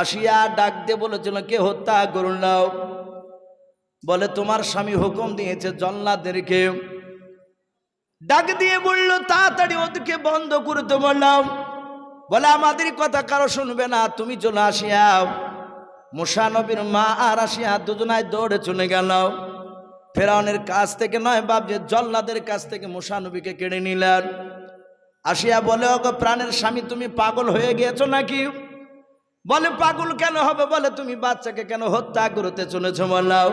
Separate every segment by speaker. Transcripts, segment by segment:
Speaker 1: আসিয়া ডাক দিয়ে বলেছিল, কে হত্যা করুন নাও? বলে, তোমার স্বামী হুকুম দিয়েছে জল্লাদেরকে। ডাক দিয়ে বলল, তাড়াতাড়ি ওদেরকে বন্ধ করতে বললাম বলে, আমাদের কথা কারও শুনবে না, তুমি চলে আসিয়াও। মুসানবীর মা আর আসিয়া দুজনায় দৌড়ে চলে গেল। ফেরাউনের কাছ থেকে নয়, বাপ যে জল্লাদের কাছ থেকে মুসানবীকে কেড়ে নিলেন। আসিয়া বলে, ওগো প্রাণের স্বামী, তুমি পাগল হয়ে গিয়েছো নাকি? বলে, পাগল কেন হবে? বলে, তুমি বাচ্চাকে কেন হত্যা করতে চলেছ বলাও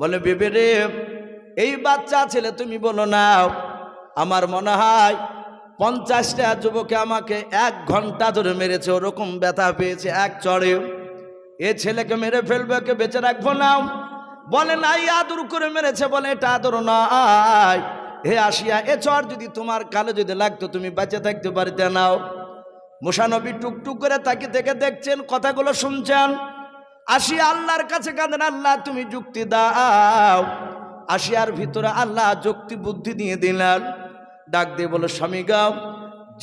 Speaker 1: বলে, বেবে রে, এই বাচ্চা ছেলে তুমি বলো নাও আমার মনে হয় পঞ্চাশটা যুবকে আমাকে এক ঘণ্টা ধরে মেরেছে, ওরকম ব্যথা পেয়েছে, এক চড়ে। এ ছেলেকে মেরে ফেলবে, ওকে বেঁচে রাখব না। বলে, নাই, আদর করে মেরেছে। বলে, এটা আদর নয়। হে আসিয়া, এ চর যদি তোমার কালে যদি লাগতো, তুমি বেঁচে থাকতে পারিতে নাও মুসানবী টুকটুক করে তাকে থেকে দেখছেন, কথাগুলো শুনছেন। আসিয়া আল্লাহর কাছে কাঁদেন, আল্লাহ তুমি যুক্তি দাও। আসিয়ার ভিতরে আল্লাহ যুক্তি বুদ্ধি দিয়ে দিলেন। ডাক দিয়ে বলো স্বামী গাও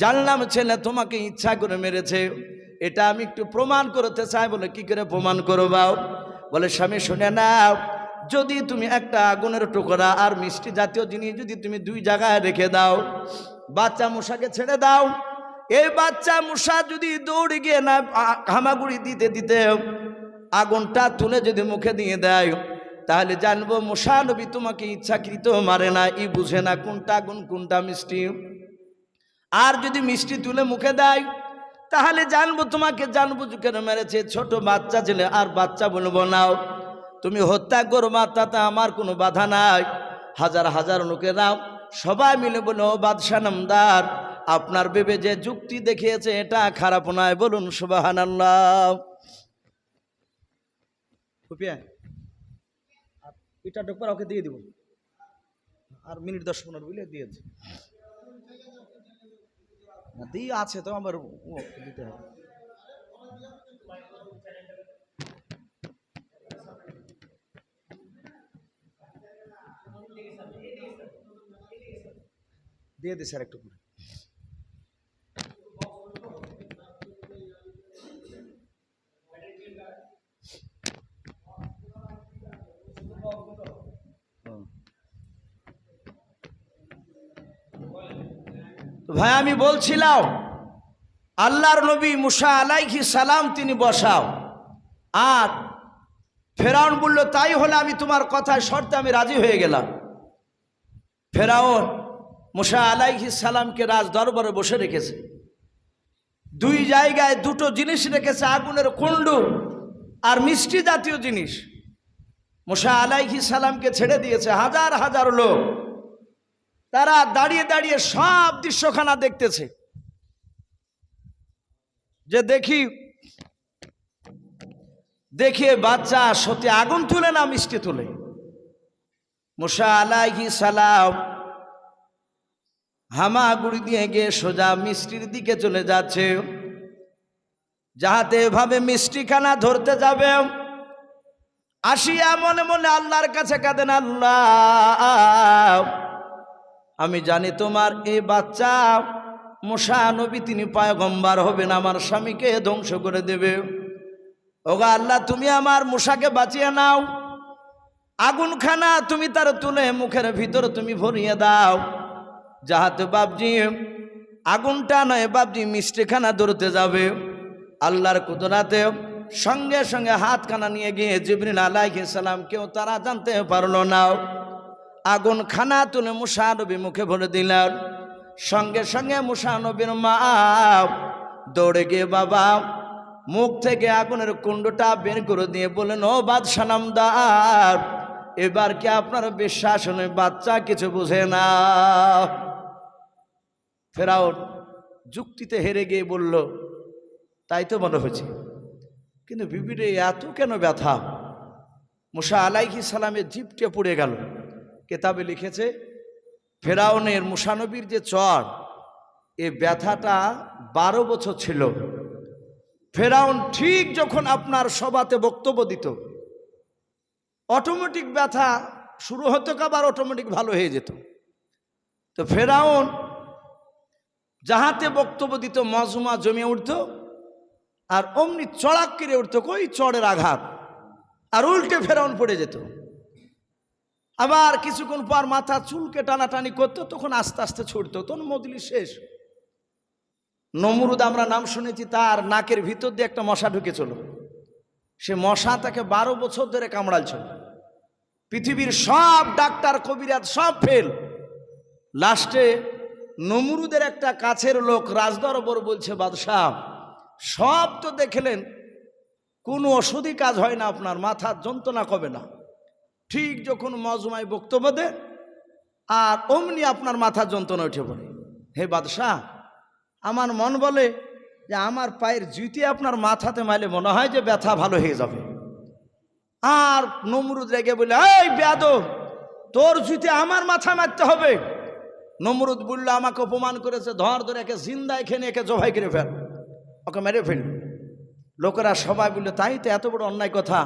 Speaker 1: জানলাম ছেলে তোমাকে ইচ্ছা করে মেরেছে। এটা আমি একটু প্রমাণ করতে চাই বলে কি করে প্রমাণ করো বাও বলে, স্বামী, শুনে নাও, যদি তুমি একটা আগুনের টুকরা আর মিষ্টি জাতীয় জিনিস যদি তুমি দুই জায়গায় রেখে দাও, বাচ্চা মশাকে ছেড়ে দাও এই বাচ্চা মশা যদি দৌড়ে গিয়ে না হামাগুড়ি দিতে দিতে আগুনটা তুলে যদি মুখে দিয়ে দেয়, তাহলে জানব মশা নবী তোমাকে ইচ্ছাকৃত মারে না, ই বুঝে না কোনটা আগুন, কোনটা মিষ্টি। আর যদি মিষ্টি তুলে মুখে দেয়, তাহলে জানব তোমাকে জানব কেন মেরেছে, ছোট বাচ্চা ছেলে, আর বাচ্চা বলব নাও, তুমি হত্যা করবা তাতে আমার কোনো বাধা নাই। হাজার হাজার লোকেরাও সবাই মিলে বলো বাদশাহ নামদার আপনার বেবে যে যুক্তি দেখিয়েছে এটা খারাপ নয়, বলুন সুবাহান আল্লাহ এটা ডোকবার ওকে দিয়ে দিব। আর মিনিট দশ পনেরো বুঝলে দিয়েছে। দিয়ে আছে তো আমার দিতে হবে। দিয়ে দে স্যার একটু করে। ভাই, আমি বলছিলাম, আল্লাহর নবী মুসা আলাইহি সালাম তিনি বসাও। আর ফেরাউন বলল, তাই হলে আমি তোমার কথায় শর্তে আমি রাজি হয়ে গেলাম। ফেরাউন মুসা আলাইহি সালামকে রাজ দরবারে বসে রেখেছে। দুই জায়গায় দুটো জিনিস রেখেছে, আগুনের কুণ্ডু আর মিষ্টি জাতীয় জিনিস। মুসা আলাইহি সালামকে ছেড়ে দিয়েছে হাজার হাজার লোক। তারা দাঁড়িয়ে দাঁড়িয়ে সব দৃশ্যখানা দেখতেছে। যে দেখি দেখে বাচ্চা সত্যি আগুন তুলে না মিষ্টি তুলে। মুসা আলাইহি সালাম হামাগুড়ি দিয়ে গিয়ে সোজা মিষ্টির দিকে চলে যাচ্ছে। যাহাতে এভাবে মিষ্টিখানা ধরতে যাবে, আসিয়া মনে মনে আল্লাহর কাছে কাঁদেন, আল্লাহ আমি জানি তোমার এই বাচ্চা মশা নবী তিনি পায়গম্বার হবেন, আমার স্বামীকে ধ্বংস করে দেবে। ওগা আল্লাহ, তুমি আমার মশাকে বাঁচিয়ে নাও। আগুনখানা তুমি তার তুলে মুখের ভিতরে তুমি ভরিয়ে দাও। যাহাতে বাবজি আগুনটা নয় বাবজি মিষ্টিখানা ধরতে যাবে। আল্লাহর কুদরাতে সঙ্গে সঙ্গে হাতখানা নিয়ে গিয়ে জিবরিন আলাইহিস সালাম কেউ তারা জানতে পারল না। আগুন খানা তুলে মুসানবী মুখে ভরে দিলেন। সঙ্গে সঙ্গে মুসানবীর মা দৌড়ে গিয়ে বাবা মুখ থেকে আগুনের কুণ্ডটা বের করে দিয়ে বলেন ও বাদশানামদার এবার কি আপনার বিশ্বাস নয় বাচ্চা কিছু বুঝে না। ফেরাউন যুক্তিতে হেরে গিয়ে বলল, তাই তো মনে হয়েছে কিন্তু বিবিরে এত কেন ব্যথা? মুসা আলাইহি সালামের জিপটে পড়ে গেল। কেতাবে লিখেছে, ফেরাউনের মুসানবীর যে চর, এ ব্যথাটা বারো বছর ছিল। ফেরাউন ঠিক যখন আপনার সভাতে বক্তব্য দিত অটোমেটিক ব্যথা শুরু হতো আবার অটোমেটিক ভালো হয়ে যেত। তো ফেরাউন যাহাতে বক্তব্য দিত, মজমা জমে উঠত, আর অমনি চড়াক কেড়ে উঠতো, কই চড়ের আঘাত, আর উল্টে ফেরাউন পড়ে যেত। আবার কিছুক্ষণ পর মাথা চুলকে টানাটানি করতো, তখন আস্তে আস্তে ছুটতো, তখন মজলি শেষ। নমরুদ আমরা নাম শুনেছি, তার নাকের ভিতর দিয়ে একটা মশা ঢুকেছিল। সে মশা তাকে বারো বছর ধরে কামড়ালছিল পৃথিবীর সব ডাক্তার, কবিরাজ সব ফেল। লাস্টে নমরুদের একটা কাছের লোক রাজদরবর বলছে, বাদশাহ, সব তো দেখলেন, কোনো ওষুধই কাজ হয় না আপনার মাথার যন্ত্রণা কবে না। ঠিক যখন মজমায় বক্তব্য দেন আর অমনি আপনার মাথা যন্ত্রণা উঠে পড়ে। হে বাদশাহ, আমার মন বলে যে আমার পায়ের জুতি আপনার মাথাতে মাইলে মনে হয় যে ব্যথা ভালো হয়ে যাবে। আর নমরুদ রেগে বলে, এই বেয়াদ তোর জুতি আমার মাথা মারতে হবে। নমরুদ বলল, আমাকে অপমান করেছে, ধর ধরে একে জিন্দা এখানে একে জবাই করে ফেল। ওকে মেরে ফেল লোকেরা সবাই বলল, তাই তো এত বড় অন্যায় কথা,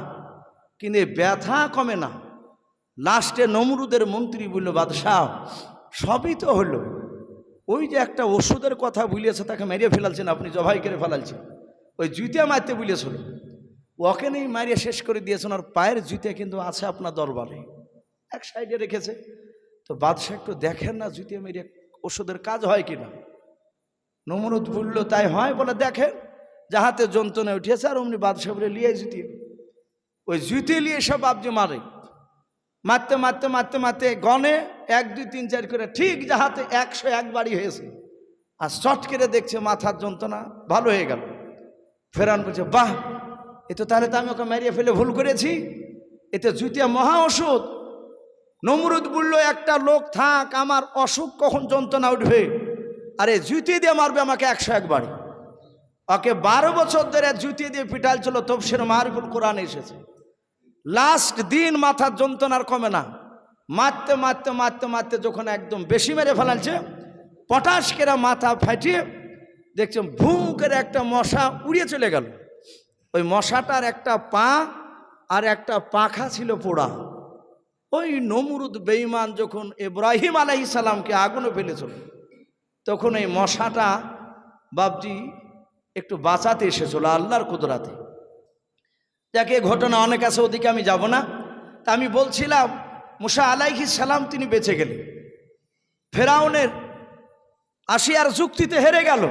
Speaker 1: কিন্তু ব্যথা কমে না। লাস্টে নমরুদের মন্ত্রী বলল, বাদশাহ, সবই তো হলো। ওই যে একটা ওষুধের কথা বুলিয়েছে, তাকে মেরে ফেলালছেন আপনি, জবাই করে ফেলালছেন। ওই জুতিয়া মারতে বুলিয়েছিল ওকে নেই মারিয়ে শেষ করে দিয়েছেন, আর পায়ের জুতে কিন্তু আছে আপনার দরবারে। এক সাইডে রেখেছে। তো বাদশাহ একটু দেখেন না জুতিয়া মেরে ওষুধের কাজ হয় কিনা। নমরুদ বলল, তাই হয় বলে দেখেন। যাহাতে যন্ত্রণা উঠিয়েছে, আর অমনি বাদশাহ বলে লিয়ে জুতিয়ে ওই জুতে নিয়ে সব আবজি মারে। মারতে মারতে মারতে মারতে গনে এক, দুই, তিন, চার করে ঠিক যাহাতে একশো একবারই হয়েছে। আর শর্ট করে দেখছে মাথার যন্ত্রণা, ভালো হয়ে গেল। ফেরান বলছে, বাহ, এ তো তাহলে তো আমি ওকে মারিয়ে ফেলে ভুল করেছি। এতে জুতিয়া মহা ওষুধ নমরুদ বলল, একটা লোক থাক, আমার অসুখ কখন যন্ত্রণা উঠবে? আরে জুতি দিয়ে মারবে আমাকে একশো একবারই ওকে বারো বছর ধরে জুতি দিয়ে পিটাল ছিল তফসির মারিফুল কোরআন এসেছে। লাস্ট দিন মাথার যন্ত্রণার কমে না। মারতে মারতে মারতে মারতে যখন একদম বেশি মেরে ফেলালছে পটাশ কেরা মাথা ফাটিয়ে দেখছেন ভুঁ করে একটা মশা উড়িয়ে চলে গেল। ওই মশাটার একটা পা আর একটা পাখা ছিল পোড়া। ওই নমরুদ বেঈমান যখন ইব্রাহিম আলাইহিস সালামকে আগুনে ফেলেছিল, তখন এই মশাটা বাবজি একটু বাঁচাতে এসেছিল আল্লাহর কুদরাতে। যাকে ঘটনা অনেক আছে, ওদিকে আমি যাব না। তা আমি বলছিলাম, মুসা আলাইহি সালাম তিনি বেঁচে গেলেন। ফেরাউনের আসিয়ার যুক্তিতে হেরে গেল।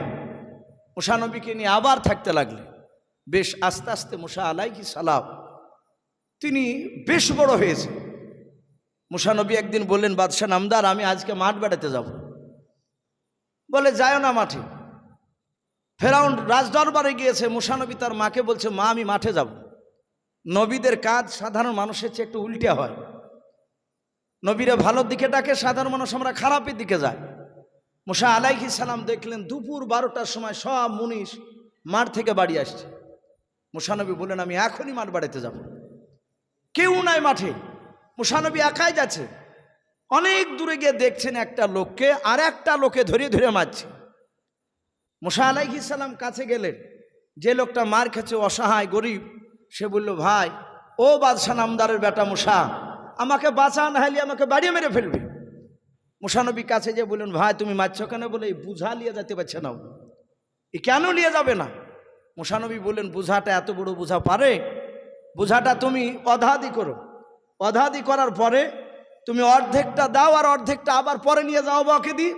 Speaker 1: মুসানবীকে নিয়ে আবার থাকতে লাগলে বেশ আস্তে আস্তে মুসা আলাইহি সালাম তিনি বেশ বড় হয়েছে। মুসানবী একদিন বললেন, বাদশাহ নামদার, আমি আজকে মাঠ বেড়াতে যাব। বলে যায় না মাঠে। ফেরাউন রাজদরবারে গিয়েছে মুসানবী তার মাকে বলছে, মা, আমি মাঠে যাব। নবীদের কাজ সাধারণ মানুষের চেয়ে একটু উল্টে হয়। নবীরা ভালোর দিকে ডাকে, সাধারণ মানুষ আমরা খারাপের দিকে যায়। মুসা আলাইহি সালাম দেখলেন দুপুর বারোটার সময় সব মুনিশ মাঠ থেকে বাড়ি আসছে। মুসানবী বললেন, আমি এখনই মাঠ বাড়িতে যাব। কেউ নাই মাঠে। মুসানবী একাই যাচ্ছে। অনেক দূরে গিয়ে দেখছেন একটা লোককে আর একটা লোকে ধরে ধরে মারছে। মুসা আলাইহি সালাম কাছে গেলেন। যে লোকটা মার খেছে অসহায়, গরিব। সে বলল, ভাই, ও বাদশাহ নামদারের বেটা মুসা আমাকে বাঁচা না হলে আমাকে বাড়িয়ে মেরে ফেলবে। মুসানবী কাছে যে বললেন, ভাই, তুমি মারছো কেন? বলে, এই বুঝা নিয়ে যেতে পারছে না। এ কেন নিয়ে যাবে না? মুসানবী বললেন, বুঝাটা এত বড় বুঝা পারে? বুঝাটা তুমি অধাদি করো। অধাদি করার পরে তুমি অর্ধেকটা দাও আর অর্ধেকটা আবার পরে নিয়ে যাও বাকে দি।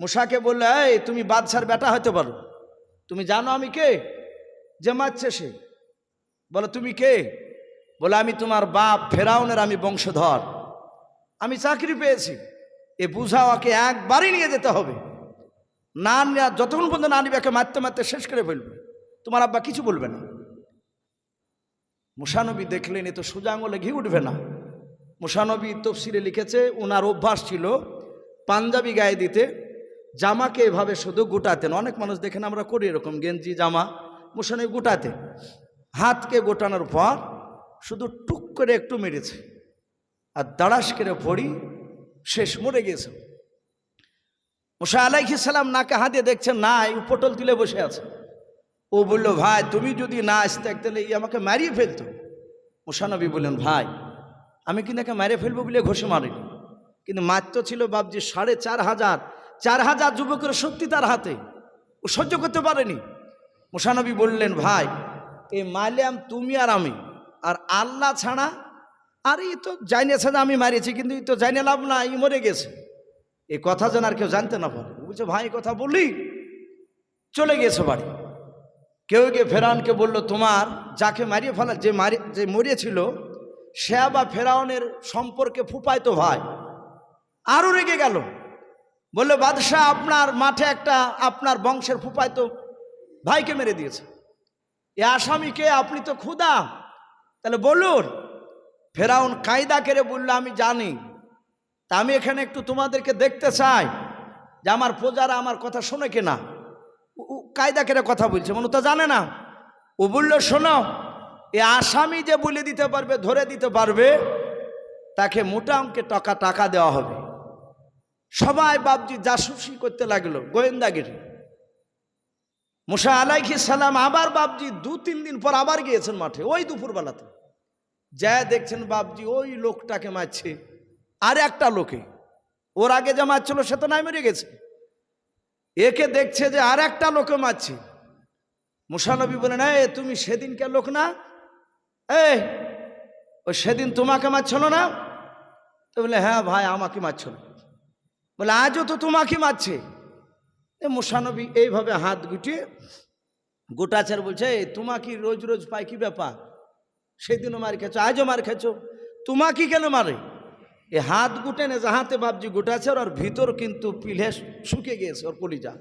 Speaker 1: মুসাকে বললে, এই, তুমি বাদশার বেটা হতে পারো। তুমি জানো আমি কে? যে মারছে সে। বলে, তুমি কে? বলে, আমি তোমার বাপ, ফেরাউনের আমি বংশধর। আমি চাকরি পেয়েছি। এ বুঝা ওকে একবারই নিয়ে যেতে হবে। না নেওয়া যতক্ষণ পর্যন্ত না নিবে মারতে মারতে শেষ করে ফেলবে। তোমার আব্বা কিছু বলবে না। মুসানবী দেখলেন, এ তো সোজা আঙুলে ঘি উঠবে না। মুসানবী তফসিরে লিখেছে ওনার অভ্যাস ছিল পাঞ্জাবি গায়ে দিতে, জামাকে এভাবে শুধু গোটাতেন। অনেক মানুষ দেখেন, আমরা করি এরকম গেঞ্জি, জামা, মুসানবী গোটাতেন। হাতকে গোটানোর পর শুধু টুক করে একটু মেরেছে। আর দাঁড়াস করে পড়ি শেষ মরে গেছে মুসা আলাইহি সালাম নাকে হাতে দেখছেন নাই পটল তুলে বসে আছে। ও বলল, ভাই, তুমি যদি না আসতে, তাহলে ই আমাকে মারিয়ে ফেলতো। মুসানবী বললেন, ভাই, আমি কিন্তু একে মারিয়ে ফেলব বলে ঘষে মারিনি। কিন্তু মাত্র ছিল বাবজি সাড়ে চার হাজার চার হাজার যুবকের শক্তি তার হাতে। ও সহ্য করতে পারেনি। মুসানবী বললেন, ভাই এই মারলাম তুমি আর আমি। আর আল্লাহ ছাড়া আর ই তো জানিয়েছে যে আমি মারিয়েছি, কিন্তু ই তো জানিয়ে লাভ না ই মরে গেছে। এই কথা যেন আর কেউ জানতে না পারে। ও বলছে ভাই কথা বললি, চলে গেছে বাড়ি। কেউ কে ফেরাউনকে বলল, তোমার যাকে মারিয়ে ফেলা, যে মারি, যে মরিয়েছিল সে বা ফেরাউনের সম্পর্কে ফুপাইতো ভাই। আরও রেগে গেল। বললে, বাদশাহ, আপনার মাঠে একটা, আপনার বংশের ফুপাইতো ভাইকে মেরে দিয়েছে। এ আসামিকে আপনি তো ক্ষুদা তাহলে বলুন, ফেরাউন কায়দা কেড়ে বলল, আমি জানি। তা আমি এখানে একটু তোমাদেরকে দেখতে চাই যে আমার প্রজারা আমার কথা শোনে কিনা। কায়দা কেড়ে কথা বলছে, মনে তো জানে না। ও বলল, শোনো, এ আসামি যে বলে দিতে পারবে, ধরে দিতে পারবে, তাকে মোটা অঙ্কে টাকা টাকা দেওয়া হবে। সবাই বাবজি জাসুসি করতে লাগল, গোয়েন্দাগিরি। মুসা আলাইহি সালাম আবার বাবজি দু, তিন দিন পর আবার গিয়েছেন মাঠে, ওই দুপুরবেলাতে। যা দেখছেন বাবজি ওই লোকটাকে মারছে, আর একটা লোকে। ওর আগে যা মারছিল সে তো নাই মেরে গেছে। একে দেখছে যে আর একটা লোকে মারছে। মুসানবী বলেন এ তুমি সেদিনকে লোক না? এ ও সেদিন তোমাকে মারছিল না? তো বলে হ্যাঁ ভাই, আমাকে মারছিল। বলে, আজও তো তোমাকে মারছে। মুসানবী এইভাবে হাত গুটিয়ে গোটাচার বলছে "এই, তোমাকে রোজ রোজ পাই কি ব্যাপার? সেদিনও মার খেয়েছো আজও মার খেয়েছো। তোমাকে কেন মারে? এ হাত গুটে নে যাহাতে ভাবছি গোটাছে ওর ভিতর কিন্তু পিলে শুকে গিয়েছে ওর কলিজা।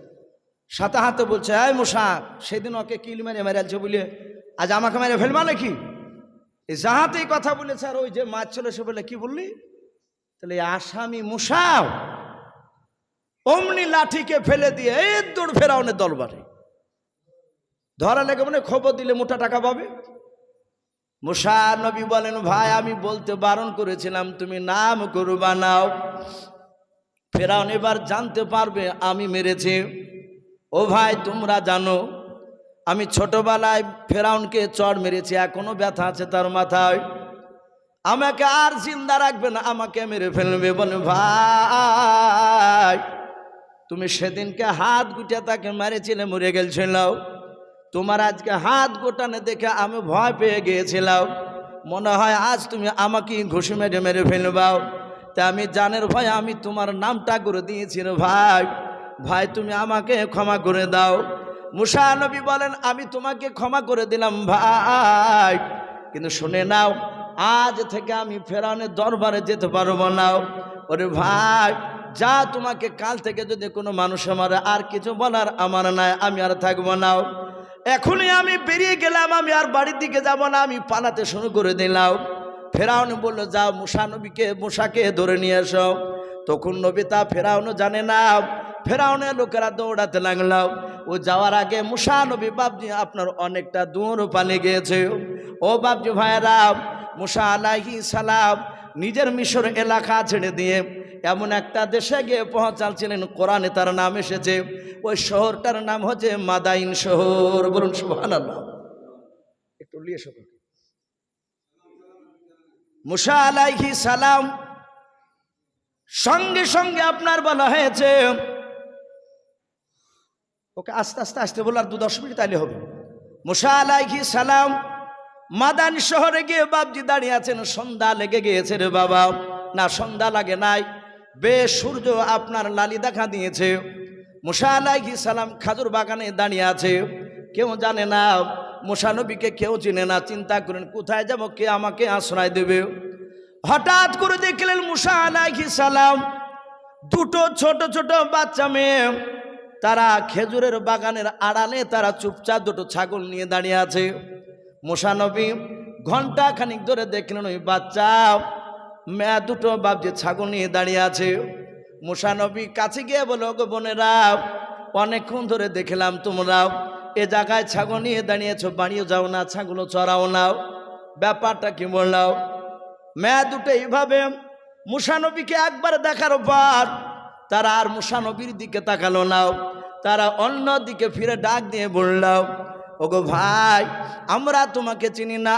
Speaker 1: সাথে হাতে বলছে আয় মশা সেদিন ওকে কিল মেরে মেরেছে বলে আজ আমাকে মেরে ফেলবা নাকি? এই যাহাতেই কথা বলেছে আর ওই যে মাছ ছিল সে বলে কি বললি? তাহলে আসামি মশাও অমনি লাঠিকে ফেলে দিয়ে এই দৌড় ফেরাউনের দলবারে ধরা লেগে মানে খবর দিলে মোটা টাকা পাবে। মুসা নবী বলেন, ভাই, আমি বলতে বারণ করেছিলাম, তুমি নাম করবা নাও ফেরাউন এবার জানতে পারবে আমি মেরেছি। ও ভাই, তোমরা জানো, আমি ছোটবেলায় ফেরাউনকে চড় মেরেছি, এখনও ব্যথা আছে তার মাথায়। আমাকে আর জিন্দা রাখবে না, আমাকে মেরে ফেলবে। বলে, ভাই তুমি সেদিনকে হাত গুটিয়ে তাকে মেরেছিলে, মরে গেছিল তোমার আজকে হাত গোটানে দেখে আমি ভয় পেয়ে গিয়েছিলাম। মনে হয় আজ তুমি আমাকে ঘুষি মেরে মেরে ফেলবাও তা আমি জানের ভাই আমি তোমার নামটা করে দিয়েছি ভাই। ভাই, তুমি আমাকে ক্ষমা করে দাও। মুসা নবী বলেন, আমি তোমাকে ক্ষমা করে দিলাম ভাই। কিন্তু শুনে নাও, আজ থেকে আমি ফেরানের দরবারে যেতে পারব না। ওরে ভাই যা তোমাকে কাল থেকে যদি কোনো মানুষ আমার আর কিছু বলার আমার নাই, আমি আর থাকব না। এখনই আমি বেরিয়ে গেলাম, আমি আর বাড়ির দিকে যাব না, আমি পালাতে শুরু করে দিলাম। ফেরাউন বলল, যাও, মুসা নবীকে, মুসাকে ধরে নিয়ে এসো। তখন নবী তা ফেরাউনও জানে না। ফেরাউনের লোকেরা দৌড়াতে লাগলাম ও যাওয়ার আগে মুসা নবী বাবজি আপনার অনেকটা দূর পালে গিয়েছে। ও বাবজি ভাইয়েরা, মুসা আলাহি সালাম নিজের মিশর এলাকা ছেড়ে দিয়ে এমন একটা দেশে গিয়ে পৌঁছালছিলেন কোরআনে তার নাম এসেছে ওই শহরটার নাম হচ্ছে মাদাইন শহর। বলুন সুহান আল্লাহ একটু লিয়ে মুসা আলাইহি সালাম সঙ্গে সঙ্গে আপনার বলা হয়েছে ওকে আস্তে আস্তে আস্তে বলার দু দশ মিনিট তাইলে হবে। মুসা আলাইহি সালাম মাদান শহরে গিয়ে বাবজি দাঁড়িয়ে আছেন সন্ধ্যা লেগে গিয়েছে রে বাবা। না সন্ধ্যা লাগে নাই। বেশ সূর্য আপনার লালি দেখা দিয়েছে। মুসা আলাইহি সালাম খাজুর বাগানে দাঁড়িয়ে আছে। কেউ জানে না, মুসা নবীকে কেউ চিনে না। চিন্তা করেন, কোথায় যাব? কে আমাকে আশ্রয় দেবে? হঠাৎ করে দেখলেন মুসা আলাইহি সালাম দুটো ছোট ছোট বাচ্চা মেয়ে। তারা খেজুরের বাগানের আড়ালে তারা চুপচাপ দুটো ছাগল নিয়ে দাঁড়িয়ে আছে। মোশানবী ঘণ্টা খানিক ধরে দেখলেন ওই বাচ্চা মেয়া দুটো বাবজি ছাগল নিয়ে দাঁড়িয়ে আছে। মোশানবী কাছে গিয়ে বলো গো বোনেরা, অনেকক্ষণ ধরে দেখলাম তোমরাও এ জায়গায় ছাগল নিয়ে দাঁড়িয়েছো, বাড়িও যাও না, ছাগলও চড়াও নাও ব্যাপারটা কি বললাও মেয়া দুটো এইভাবে মুসানবীকে একবার দেখার পর তারা আর মুসানবীর দিকে তাকালো নাও তারা অন্য দিকে ফিরে ডাক দিয়ে বলল ওগো ভাই, আমরা তোমাকে চিনি না।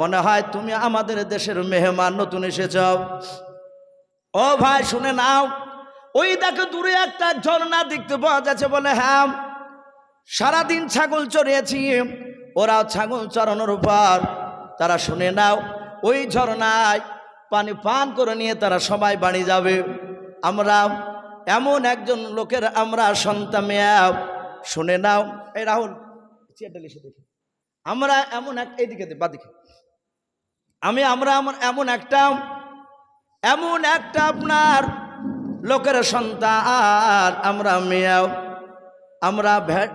Speaker 1: মনে হয় তুমি আমাদের দেশের মেহমান, নতুন এসেছ ও ভাই, শুনে নাও। ওই দেখো দূরে একটা ঝর্ণা দেখতে পাওয়া যাচ্ছে বলে হ্যাঁ সারাদিন ছাগল চড়িয়েছি, ওরাও ছাগল চড়ানোর উপর। তারা শুনে নাও, ওই ঝর্ণায় পানি পান করে নিয়ে তারা সবাই বাড়ি যাবে। আমরা এমন একজন লোকের আমরা সন্তান শুনে নাও, এই রাহুল চেয়ারটা লিখে দেখি। আমরা এমন এক, এইদিকে বাদিকে। আমি, আমরা আমার এমন একটা এমন একটা আপনার লোকের সন্তান। আমরা মেয়াও, আমরা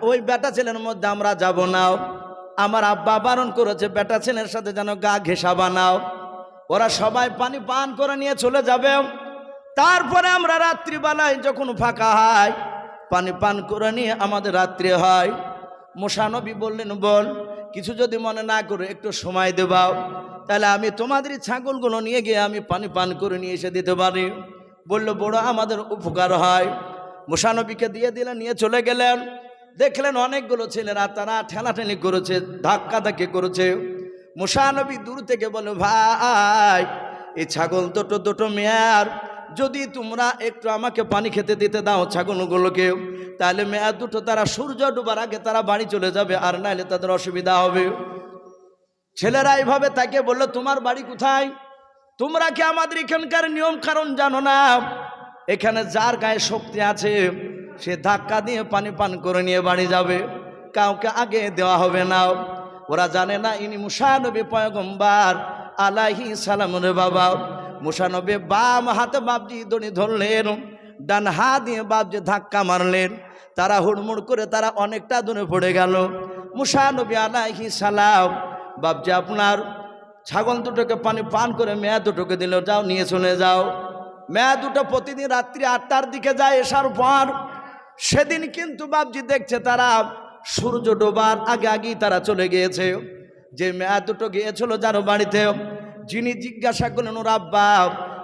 Speaker 1: ওই বেটা ছেলের মধ্যে আমরা যাব নাও আমার আব্বা বারণ করেছে, বেটা ছেলের সাথে যেন গা ঘেঁষা বানাও ওরা সবাই পানি পান করে নিয়ে চলে যাবে। তারপরে আমরা রাত্রিবেলায় যখন ফাঁকা হয়, পানি পান করে নিয়ে আমাদের রাত্রি হয় মোশানবী বললেন বল কিছু যদি মনে না করে, একটু সময় দেবাও তাহলে আমি তোমাদের ছাগলগুলো নিয়ে গিয়ে আমি পানি পান করে নিয়ে এসে দিতে পারি। বলল, বড় আমাদের উপকার হয়। মোশানবীকে দিয়ে দিলেন, নিয়ে চলে গেলেন। দেখলেন অনেকগুলো ছেলেরা তারা ঠেলাঠেলি করেছে, ধাক্কা ধাক্কি করেছে। মুসানবী দূর থেকে বলে ভাই, এই ছাগল দুটো দুটো মেয়ার যদি তোমরা একটু আমাকে পানি খেতে দিতে দাও ছাগলগুলোকে, তাহলে মেয়ার দুটো তারা সূর্য ডুবার আগে তারা বাড়ি চলে যাবে, আর নাহলে তাদের অসুবিধা হবে। ছেলেরা এইভাবে তাকে বলল, তোমার বাড়ি কোথায়? তোমরা কি আমাদের এখানকার নিয়ম কারণ জানো না? এখানে যার গায়ে শক্তি আছে, সে ধাক্কা দিয়ে পানি পান করে নিয়ে বাড়ি যাবে। কাউকে আগে দেওয়া হবে না। ওরা জানে না, ইনি মুসানবী পয়গম্বার আলাহি সালাম বাবা। মুসানবী বাম হাতে বাবজি দড়ি ধরলেন, ডান হাত দিয়ে বাবজি ধাক্কা মারলেন। তারা হুড়মুড় করে তারা অনেকটা দূরে পড়ে গেল। মুসানবী আলাহি সালাম বাবজি আপনার ছাগল দুটোকে পানি পান করে মেয়া দুটোকে দিল, যাও নিয়ে চলে যাও। মেয়া দুটো প্রতিদিন রাত্রি আটটার দিকে যায় এসার পর। সেদিন কিন্তু বাবজি দেখছে তারা সূর্য ডোবার আগে আগেই তারা চলে গিয়েছে। যে মেয়া দুটো গিয়েছিল যার বাড়িতে যিনি জিজ্ঞাসা করলেন, ওর আব্বা,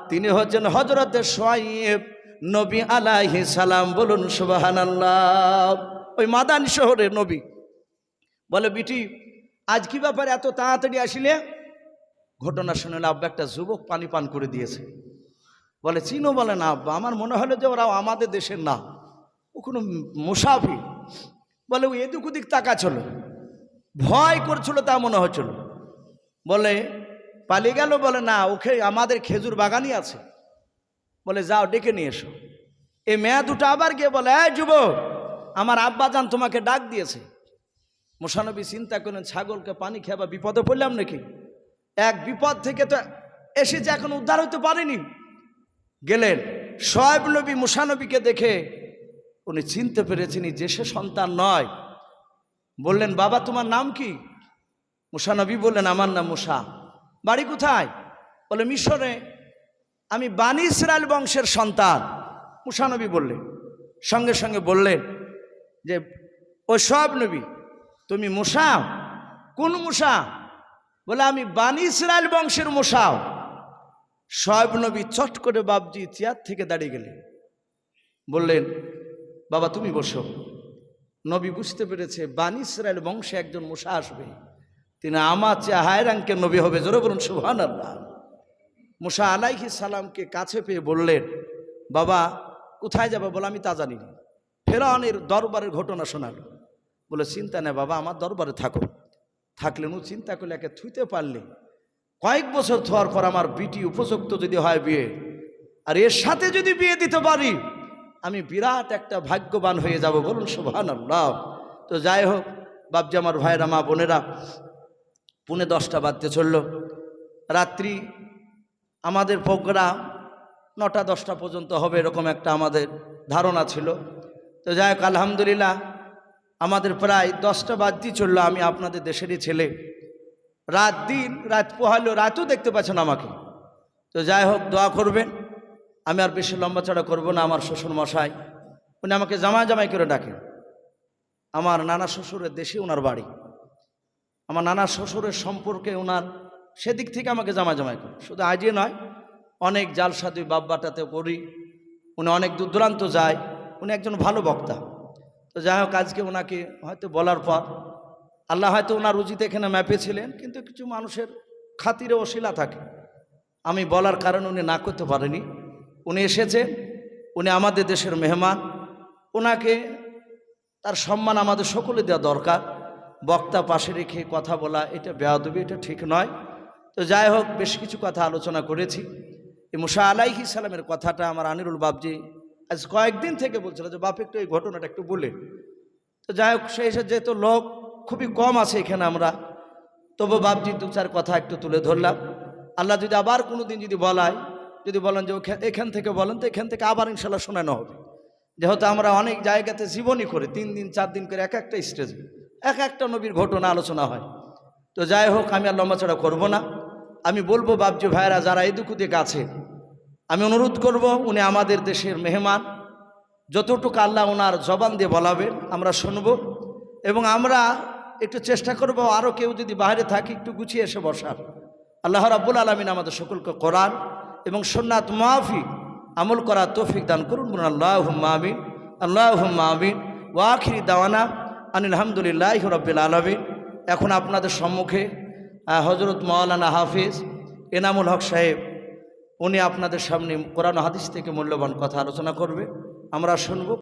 Speaker 1: তিনি হচ্ছেন হজরতে সোয়াইব নবী আলাইহি সালাম বলুন সুবাহান ওই মাদান শহরের নবী। বলে, বিটি, আজ কি ব্যাপারে এত তাড়াতাড়ি আসিলে? ঘটনা শুনে আব্বা, একটা যুবক পানি পান করে দিয়েছে। বলে, চিনো? বলে, না আব্বা, আমার মনে হলো যে ওরা আমাদের দেশের না। ও কোনো মুসাফি বলে, ও এদিক ওদিক তাকাচ্ছিল। ভয় করছিল তা মনে হচ্ছিল। বলে পালিয়ে গেল, বলে, না ওকে আমাদের খেজুর বাগানই আছে। বলে, যাও, ডেকে নিয়ে এসো। এই মেয়া দুটো আবার গিয়ে বলে, এই যুব আমার আব্বা যান তোমাকে ডাক দিয়েছে। মোশানবী চিন্তা করেন, ছাগলকে পানি খেবা বিপদে পড়লাম নাকি? এক বিপদ থেকে তো এসেছে এখন উদ্ধার হতে পারেনি। গেলেন শোয়েব নবী মুসানবীকে দেখে উনি চিনতে পেরেছেন, যে সে সন্তান নয়। বললেন, বাবা, তোমার নাম কি? মুসানবী বললেন, আমার নাম মুসা বাড়ি কোথায়? বলে, মিশরে। আমি বানি ইসরায়েল বংশের সন্তান। মুসানবী বললেন, সঙ্গে সঙ্গে বললেন যে, ও সব নবী, তুমি মুসা? কোন মুসা? বলে, আমি বানি ইসরায়েল বংশের মুসাও সব নবী চট করে বাবজি চেয়ার থেকে দাঁড়িয়ে গেলেন। বললেন, বাবা, তুমি বসো। নবী বুঝতে পেরেছে বানি ইসরায়েল বংশে একজন মুসা আসবে। তিনি আমার চেয়ে হায় রাঙ্কের নবী হবে। জোরে বলুন সুহান আল্লাহ মুসা আলাইহি সালামকে কাছে পেয়ে বললেন, বাবা, কোথায় যাবে বলে, আমি তা জানি না ফেরানের দরবারের ঘটনা শোনালো। বলে, চিন্তা নেই বাবা, আমার দরবারে থাকো। থাকলেন ও চিন্তা করলে একে থুইতে পারলে। কয়েক বছর থার পর আমার বিটি উপযুক্ত যদি হয় বিয়ে, আর এর সাথে যদি বিয়ে দিতে পারি, আমি বিরাট একটা ভাগ্যবান হয়ে যাব। বলুন সুভান আল্লাহ তো যাই হোক বাবজি আমার ভাইরা মা বোনেরা পুনে দশটা বাজতে চলল। রাত্রি, আমাদের প্রোগ্রাম নটা, দশটা পর্যন্ত হবে এরকম একটা আমাদের ধারণা ছিল। তো যাই হোক, আলহামদুলিল্লাহ, আমাদের প্রায় দশটা বাজতেই চলল আমি আপনাদের দেশেরই ছেলে। রাত দিন, রাত পোহালো, রাতও দেখতে পাচ্ছেন আমাকে। তো যাই হোক, দোয়া করবেন। আমি আর বেশি লম্বা চড়া করব না, আমার শ্বশুর মশাই। উনি আমাকে জামাই জামাই করে ডাকেন। আমার নানা শ্বশুরের দেশে ওনার বাড়ি। আমার নানা শ্বশুরের সম্পর্কে ওনার সেদিক থেকে আমাকে জামা জামাই করে। শুধু আজই নয়, অনেক জালসাদু বাব্বাটাতে করি উনি অনেক দূর দূরান্ত যায়, উনি একজন ভালো বক্তা। তো যাই হোক, আজকে ওনাকে হয়তো বলার পর আল্লাহ হয়তো ওনার উচিত এখানে ম্যাপে ছিলেন কিন্তু কিছু মানুষের খাতিরে অশিলা থাকে। আমি বলার কারণে উনি না করতে পারেনি। উনি এসেছেন, উনি আমাদের দেশের মেহমান। ওনাকে তার সম্মান আমাদের সকলে দেওয়া দরকার। বক্তা পাশে রেখে কথা বলা, এটা বেয়াদবি, এটা ঠিক নয়। তো যাই হোক, বেশ কিছু কথা আলোচনা করেছি। এই মুসা আলাইহি সালামের কথাটা আমার আনিরুল বাবজি আজ কয়েকদিন থেকে বলছিল যে, বাপ, একটু এই ঘটনাটা একটু বলে। তো যাই হোক সেই হিসেবে যেহেতু লোক খুবই কম আছে এখানে আমরা, তবু বাপজি দু চার কথা একটু তুলে ধরলাম। আল্লাহ যদি আবার কোনো দিন যদি বলায়, যদি বলেন যে এখান থেকে বলেন, তো এখান থেকে আবার ইনশাল্লাহ শোনানো হবে। যেহেতু আমরা অনেক জায়গাতে জীবনই করি, তিন দিন, চার দিন করে এক একটা স্টেজে। এক একটা নবীর ঘটনা আলোচনা হয়। তো যাই হোক, আমি আর লম্বাচড়া করব না। আমি বলব, বাপজি ভাইরা যারা এদিক দিকে আমি অনুরোধ করব, উনি আমাদের দেশের মেহমান। যতটুকু আল্লাহ ওনার জবান দিয়ে বলাবেন আমরা শুনব এবং আমরা একটু চেষ্টা করব আরও কেউ যদি বাইরে থাকে, একটু গুছিয়ে এসে বসার। আল্লাহ রাব্বুল আলমিন আমাদের সকলকে কোরআন এবং সন্ন্যাত মাফি আমল করা তৌফিক দান করুন। আল্লাহ আমিন আল্লাহ আমিন। ওয়াখিরি দাওয়ানা আনিল আলহামদুলিল্লাহ রব্বিল আলমিন। এখন আপনাদের সম্মুখে হজরত মাওলানা হাফিজ এনামুল হক সাহেব, উনি আপনাদের সামনে কোরআন হাদিস থেকে মূল্যবান কথা আলোচনা করবে। আমরা শুনব।